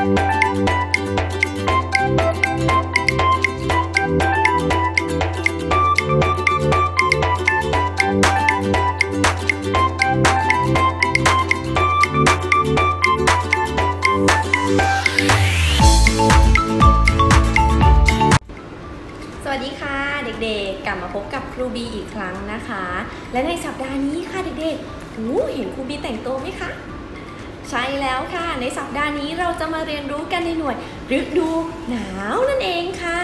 สวัสดีค่ะเด็กๆ กลับมาพบกับครูบีอีกครั้งนะคะ และในสัปดาห์นี้ค่ะเด็กๆหูเห็นครูบีแต่งตัวไหมคะ ใช่แล้วค่ะ ในสัปดาห์นี้เราจะมาเรียนรู้กันในหน่วยฤดูหนาวนั่นเองค่ะ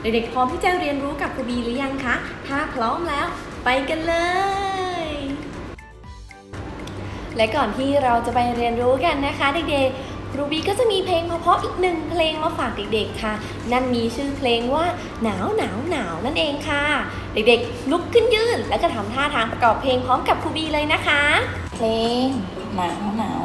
เด็กๆพร้อมที่จะเรียนรู้กับครูบีหรือยังคะ ถ้าพร้อมแล้วไปกันเลย และก่อนที่เราจะไปเรียนรู้กันนะคะเด็กๆครูบีก็จะมีเพลงเพราะๆอีกหนึ่งเพลงมาฝากเด็กๆค่ะ นั่นมีชื่อเพลงว่าหนาวหนาวหนาวนั่นเองค่ะ เด็กๆ ลุกขึ้นยืนแล้วก็ทำท่าทางประกอบเพลงพร้อมกับครูบีเลยนะคะ เพลงหนาวหนาว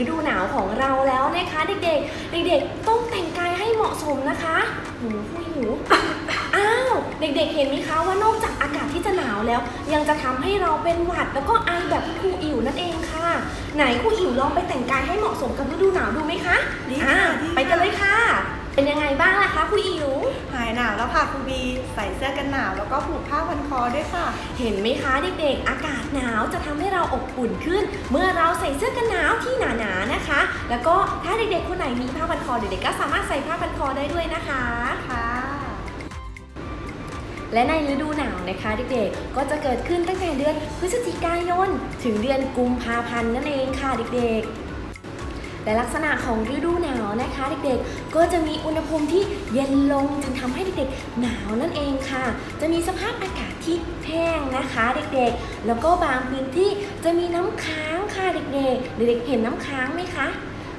ฤดูหนาวของเราแล้วนะคะเด็กๆ เด็กๆต้องแต่งกายให้เหมาะสมนะคะหนูผู้หิวอ้าวเด็กๆเห็นไหมคะว่านอกจากอากาศที่จะหนาวแล้ว ยังจะทำให้เราเป็นหวัดแล้วก็ไอแบบครูอิ๋วนั่นเองค่ะ ไหนครูอิ๋วลองไปแต่งกายให้เหมาะสมกับฤดูหนาวดูไหมคะดีค่ะอ่าดีค่ะไปกันเลยค่ะ เป็นยังไงบ้างล่ะคะครูอิ๋วหายหนาวแล้วค่ะครูบีใส่เสื้อกันหนาวแล้วก็ผูกผ้าพันคอด้วยค่ะ เห็นไหมคะเด็กๆ อากาศหนาวจะทำให้เราอบอุ่นขึ้น เมื่อเราใส่เสื้อกันหนาวที่หนาๆนะคะ แล้วก็ถ้าเด็กๆคนไหนมีผ้าพันคอเด็กๆก็สามารถใส่ผ้าพันคอได้ด้วยนะคะค่ะและในฤดูหนาวนะคะเด็กๆ ก็จะเกิดขึ้นตั้งแต่เดือนพฤศจิกายน ถึงเดือนกุมภาพันธ์นั่นเองค่ะเด็กๆ และลักษณะของฤดูหนาวนะคะ เด็กๆ ก็จะมีอุณหภูมิที่เย็นลงจนทำให้เด็กๆ หนาวนั่นเองค่ะ จะมีสภาพอากาศที่แห้งนะคะ เด็กๆ แล้วก็บางพื้นที่จะมีน้ำค้างค่ะเด็กๆ เด็กๆ เห็นน้ำค้างไหมคะ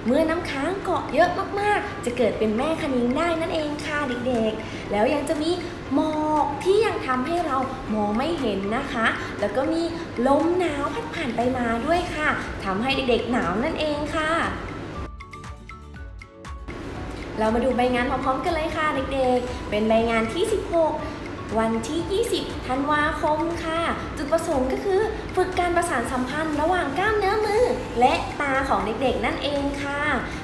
เมื่อน้ำค้างเกาะเยอะมากๆ จะเกิดเป็นแม่คะนิ้งได้นั่นเองค่ะเด็กๆ แล้วยังจะมีหมอกที่ยังทำให้เรามองไม่เห็นนะคะ แล้วก็มีลมหนาวพัดผ่านไปมาด้วยค่ะทำให้เด็กๆหนาวนั่นเองค่ะ เรามาดูใบงานพร้อมๆกันเลยค่ะเด็กๆ เป็นใบงานที่ 16 วันที่ 20 ธันวาคมค่ะ จุดประสงค์ก็คือฝึกการประสานสัมพันธ์ระหว่างกล้ามเนื้อมือ และตาของเด็กๆ นั่นเองค่ะ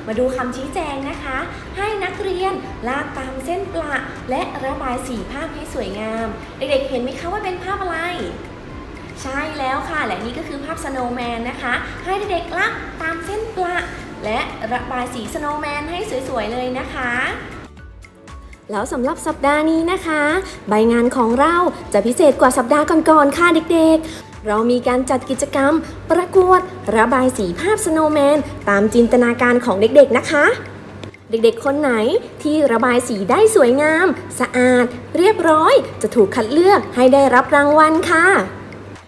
มาดูคำชี้แจงนะคะ ให้นักเรียนลากตามเส้นประและระบายสีภาพให้สวยงาม เด็กๆ เห็นไหมคะว่าเป็นภาพอะไรใช่แล้วค่ะ และนี่ก็คือภาพสโนว์แมนนะคะ ให้เด็กๆลากตามเส้นประ และระบายสีสโนว์แมนให้สวยๆเลยนะคะแล้วสำหรับสัปดาห์นี้นะคะ ใบงานของเราจะพิเศษกว่าสัปดาห์ก่อนๆค่ะเด็กๆ เรามีการจัดกิจกรรม ประกวด ระบายสีภาพสโนว์แมนตามจินตนาการของเด็กๆนะคะ เด็กๆ คนไหนที่ระบายสีได้สวยงาม สะอาด เรียบร้อย จะถูกคัดเลือกให้ได้รับรางวัลค่ะ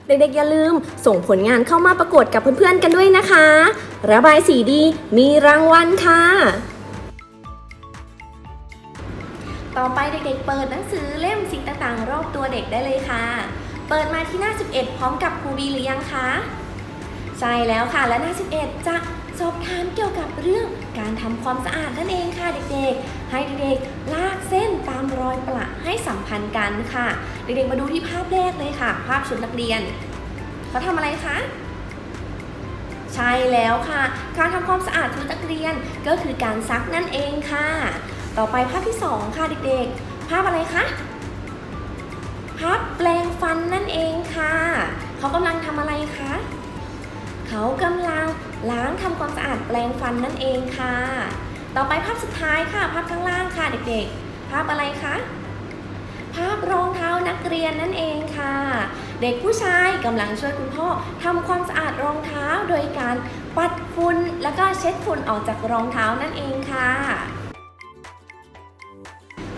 เด็กๆอย่าลืม ส่งผลงานเข้ามาประกวดกับเพื่อนๆกันด้วยนะคะ ระบายสีดีมีรางวัลค่ะ ต่อไปเด็กๆเปิดหนังสือเล่มสิ่งต่างๆ รอบตัวเด็กได้เลยค่ะ เปิดมาที่หน้า 11 พร้อมกับครูบีหรือยังคะ ใช่แล้วค่ะและหน้า 11 จะ สอบถามเกี่ยวกับเรื่องการทำความสะอาดนั่นเองค่ะเด็กๆ ให้เด็กๆลากเส้นตามรอยประให้สัมพันธ์กันค่ะ เด็กๆมาดูที่ภาพแรกเลยค่ะ ภาพชุดนักเรียนเขาทำอะไรคะใช่แล้วค่ะ การทำความสะอาดชุดนักเรียนก็คือการซักนั่นเองค่ะ ต่อไปภาพที่ 2 ค่ะเด็กๆ ภาพอะไรคะภาพแปลงฟันนั่นเองค่ะ เขากำลังทำอะไรคะเขากำลัง ล้างทำความสะอาดแปลงฟันนั่นเองค่ะ ต่อไปภาพสุดท้ายค่ะ ภาพข้างล่างค่ะเด็กๆ ภาพอะไรคะ ภาพรองเท้านักเรียนนั่นเองค่ะ เด็กผู้ชายกำลังช่วยคุณพ่อทำความสะอาดรองเท้าโดยการปัดฝุ่นแล้วก็เช็ดฝุ่นออกจากรองเท้านั่นเองค่ะ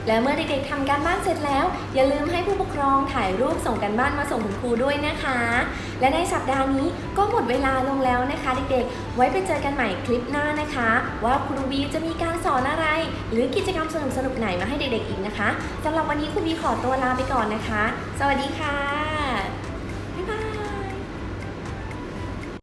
และเมื่อเด็กๆทำการบ้านเสร็จแล้ว อย่าลืมให้ผู้ปกครองถ่ายรูปส่งกันบ้านมาส่งคุณครูด้วยนะคะ และในสัปดาห์นี้ก็หมดเวลาลงแล้วนะคะ เด็กๆ ไว้ไปเจอกันใหม่คลิปหน้านะคะ ว่าครูบีจะมีการสอนอะไร หรือกิจกรรมสนุกๆไหนมาให้เด็กๆอีกนะคะสำหรับวันนี้ครูบีขอตัวลาไปก่อนนะคะ สวัสดีค่ะ